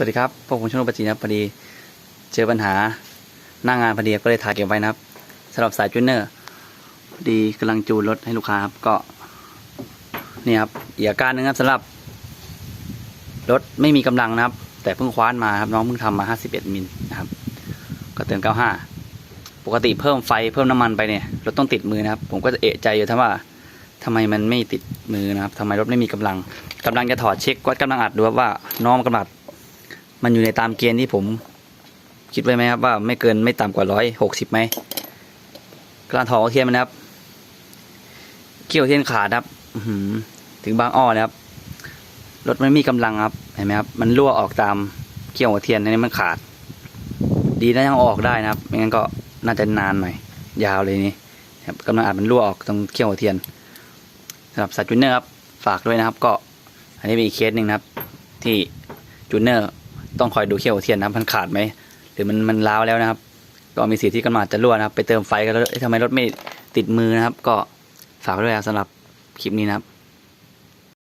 สวัสดีครับพวกผมชนุปจีนะพอดี เจอปัญหาหน้างงานพอดีก็เลยถ่ายเก็บไว้นะครับสำหรับสายจูนเนอร์พอดีกำลังจูนรถให้ลูกค้าครับก็นี่ครับอีกการหนึงครับสำหรับรถไม่มีกำลังนะครับ แต่เพิ่งคว้านมาครับน้องเพิ่งทำมา 51 มิลนะครับ ก็เติม 95 ปกติเพิ่มไฟเพิ่มน้ำมันไปเนี่ยรถต้องติดมือนะครับ ผมก็จะเอะใจอยู่ทั้งว่าทำไมมันไม่ติดมือนะครับทำไมรถไม่มีกำลังกำลังจะถอดเช็ควัดกำลังอัดดูครับว่าน้องกำลังอัด มันอยู่ในตามเกณฑ์ที่ผม คิดไว้ไหมครับว่าไม่เกินไม่ต่ำกว่าร้อยหกสิบไหมกระถอดหัวเทียนมันะครับเกี่ยวเทียนขาดครับออืถึงบางอ้อเลยครับรถมันมีกำลังครับเห็นไหมครับมันรั่วออกตามเกี่ยวเทียนนนี้มันขาด ดีนะยังออกได้นะครับไม่งั้นก็น่าจะนานหน่อยยาวเลยนี่ครับกำลังอัดมันรั่วออกตรงเกี่ยวเทียนสำหรับสัตว์จูเนอร์ครับฝากด้วยนะครับ ก็ อันนี้เป็นอีกเคสหนึ่งนะครับ ที่จูเนอร์ ต้องคอยดูเขี้ยวเทียนนะครับมันขาดไหมหรือมันมันร้าวแล้วนะครับ ก็มีสิทธิ์ที่กำลังจะรั่วนะครับ ไปเติมไฟกันแล้วทำไมรถไม่ติดมือนะครับ ก็ฝากด้วยนะสำหรับคลิปนี้นะครับ